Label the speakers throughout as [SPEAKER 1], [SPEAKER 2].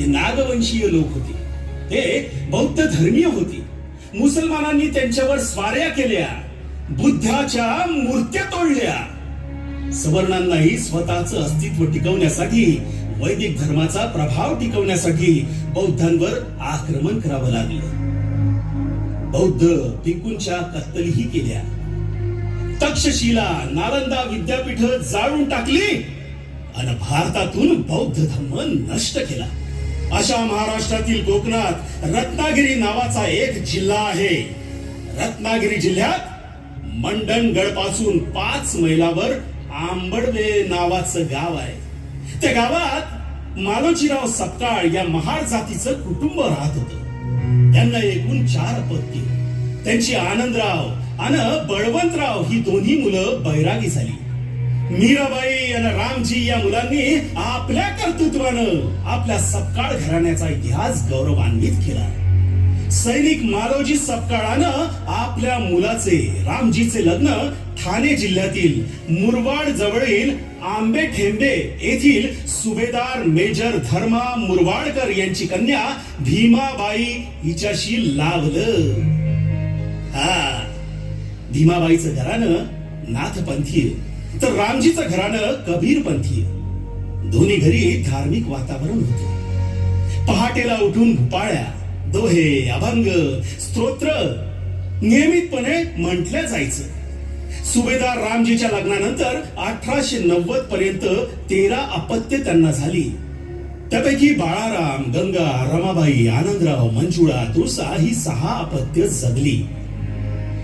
[SPEAKER 1] हे नागवंशीय लोक होते. ते बौद्ध धर्मीय होते. मुसलमानांनी त्यांच्यावर स्वाऱ्या केल्या. बुद्धाच्या मूर्त्या तोडल्या. सवर्णांनाही स्वतःच अस्तित्व टिकवण्यासाठी वैदिक धर्माचा प्रभाव टिकवण्यासाठी बौद्धांवर आक्रमण करावं लागलं. बौद्ध भिक्खूंच्या कत्तलीही केल्या. तक्षशिला नालंदा विद्यापीठ जाळून टाकली आणि भारतातून बौद्ध धर्म नष्ट केला. अशा महाराष्ट्रातील कोकणात रत्नागिरी नावाचा एक जिल्हा आहे. रत्नागिरी जिल्ह्यात मंडणगडपासून पाच मैलावर आंबडवे नावाचं गाव आहे. त्या गावात मालोजीराव सपकाळ या महार जातीचं कुटुंब राहत होत. त्यांना एकूण चार पत्नी. त्यांची आनंदराव आणि बळवंतराव ही दोन्ही मुलं बैरागी झाली. मीराबाई आणि रामजी या मुलांनी आपल्या कर्तृत्वानं आपल्या सपकाळ घराण्याचा इतिहास गौरवान्वित केला. सैनिक मालोजी सपकाळानं आपल्या मुलाचे रामजीचे लग्न ठाणे जिल्ह्यातील मुरवाड जवळील आंबे ठेंबे येथील सुभेदार मेजर धर्मा मुरवाडकर यांची कन्या भीमाबाई हिच्याशी लावलं. हा भीमाबाईचं घराणं नाथपंथी तर रामजीचं घराणं कबीरपंथीय दोन्ही घरी धार्मिक वातावरण होत. पहाटेला उठून भुपाळ्या दोहे अभंग स्तोत्र नियमितपणे म्हटल्या जायचं. सुभेदार रामजीच्या लग्नानंतर अठराशे नव्वद पर्यंत तेरा अपत्य त्यांना झाली. त्यापैकी बाळाराम गंगा रमाबाई आनंदराव मंजुळा तुळसा ही सहा अपत्य जगली.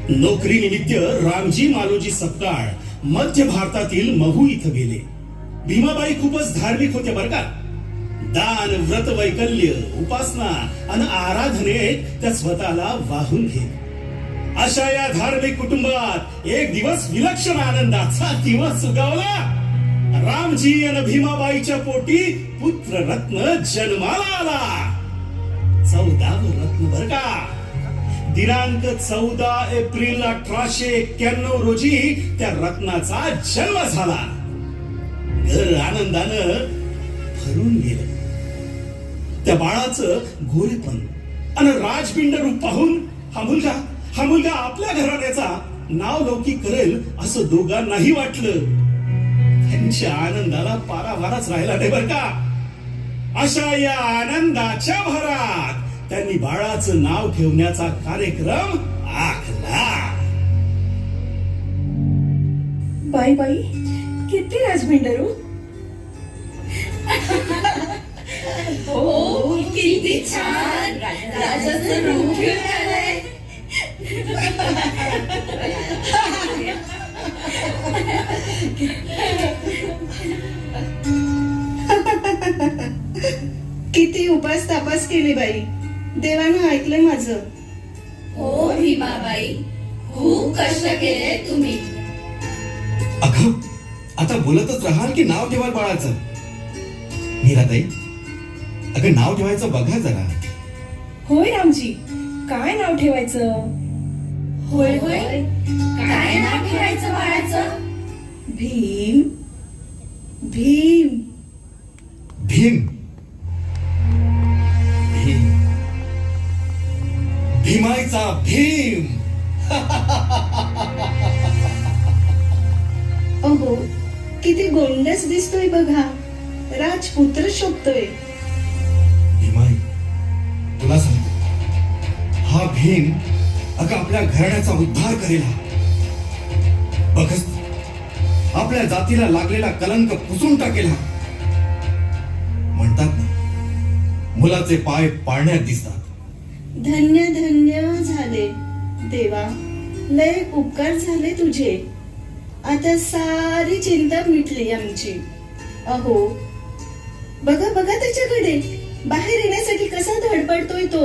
[SPEAKER 1] नोकरी निमित्त रामजी मालोजी सपकाळ मध्य भारतातील महू इथं गेले. भीमाबाई खूपच धार्मिक होते बर का. दान व्रत वैकल्य उपासना आणि आराधनेत त्या स्वतःला वाहून घेत. अशा या धार्मिक कुटुंबात एक दिवस विलक्षण आनंदाचा दिवस उगवला. रामजी आणि भीमाबाईच्या पोटी पुत्र रत्न जन्माला आला. चौदा रत्न बर का. दिनांक चौदा एप्रिल अठराशे एक्क्याण्णव रोजी त्या रत्नाचा जन्म झाला. घर आनंदानं भरून गेलं. त्या बाळाचं गोरेपण आणि राजपिंड रूप पाहून हा मुलगा हा मुलगा आपल्या घराण्याचा नाव लौकी करेल असं दोघांनाही वाटलं. त्यांच्या आनंदाला पारावाराच राहिला नाही बर का? अशा या आनंदाच्या भरात त्यांनी बाळाचं नाव ठेवण्याचा कार्यक्रम आखला.
[SPEAKER 2] बाई बाई किती राजभिंडरू
[SPEAKER 3] हो किती छान. राजाचं रूप घेऊन आलंय
[SPEAKER 2] किती उपास तापास केले बाई. देवानं ऐकलं माझं.
[SPEAKER 3] हो भीमाबाई खूप कष्ट केले तुम्ही.
[SPEAKER 4] अगं आता बोलतच राहाल की नाव ठेवाल बाळाचं? मीराताई अगं नाव ठेवायचं बघा जरा.
[SPEAKER 2] होय रामजी काय नाव ठेवायचं?
[SPEAKER 3] होय होय. काय नाव ठेवायचं बाळाचं?
[SPEAKER 2] भीम भीम.
[SPEAKER 4] भीम. भीम. भीमाईचा भीम.
[SPEAKER 2] अहो किती गोंडस दिसतोय बघा. राजपुत्र शोभतोय.
[SPEAKER 4] भीमाई तुला सांगतो. हा भीम अगं आपल्या घराण्याचा उद्धार करेल हा. बघच आपल्या जातीला लागलेला कलंक पुसून टाकेल हा. म्हणतात ना मुलाचे पाय पाळण्यात दिसतात.
[SPEAKER 2] धन्य धन्य झाले. देवा लय उपकार झाले तुझे. आता सारी चिंता मिटली आमची. अहो बघा बघा त्याच्याकडे. बाहेर येण्यासाठी कसा धडपडतोय तो.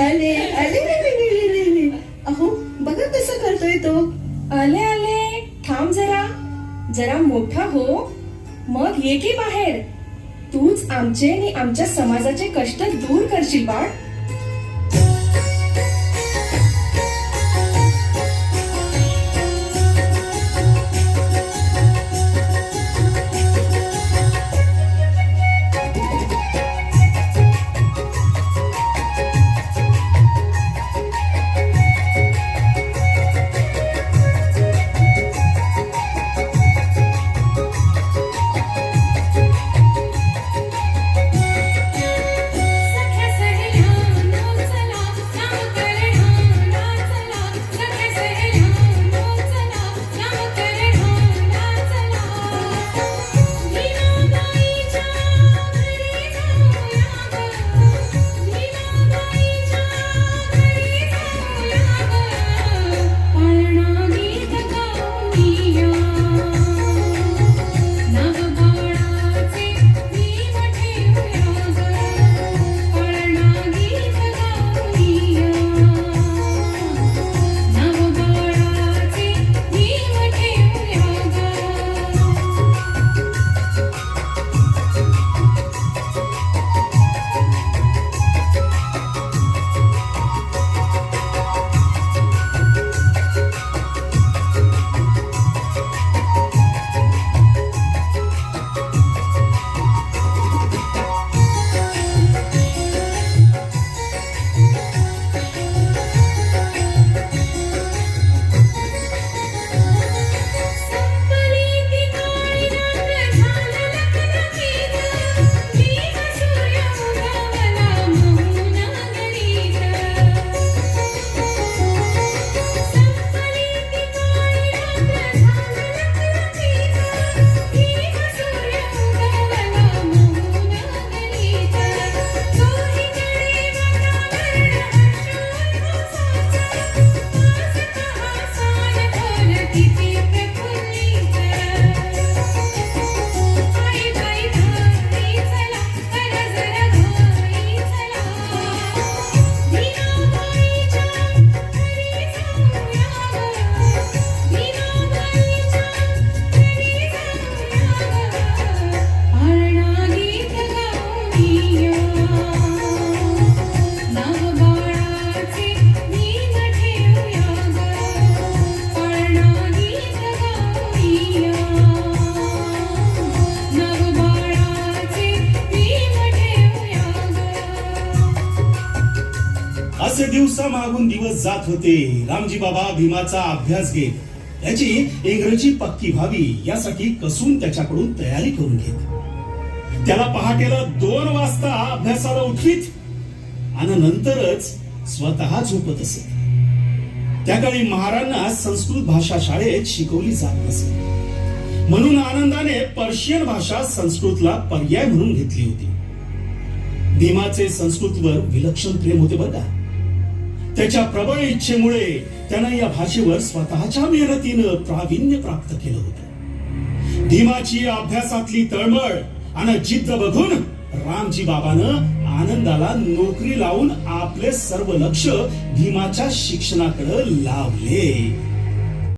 [SPEAKER 2] आले आले अहो बघा कसं करतोय तो.
[SPEAKER 5] आले आले. थांब जरा. जरा मोठा हो. मग ये की बाहेर. तूच आमचे आणि आमच्या समाजाचे कष्ट दूर करशील बाळ.
[SPEAKER 1] जात होते. रामजी बाबा भीमाचा अभ्यास घेत त्याची इंग्रजी पक्की व्हावी यासाठी कसून त्याच्याकडून तयारी करून घेत. त्याला पहाटेला दोन वाजता अभ्यासाला उठवीत आणि नंतरच स्वतः झोपत असे. त्या काळी महाराजांना संस्कृत भाषा शाळेत शिकवली जात नसे म्हणून आनंदाने पर्शियन भाषा संस्कृतला पर्याय म्हणून घेतली होती. भीमाचे संस्कृतवर विलक्षण प्रेम होते बरं का? त्याच्या प्रबळ इच्छेमुळे त्यानं या भाषेवर स्वतःच्या मेहनतीनं प्रावीण्य प्राप्त केलं होतं. भीमाची अभ्यासातली तळमळ आणि जिद्द बघून रामजी बाबानं आनंदाला नोकरी लावून आपले सर्व लक्ष भीमाच्या शिक्षणाकडे लावले.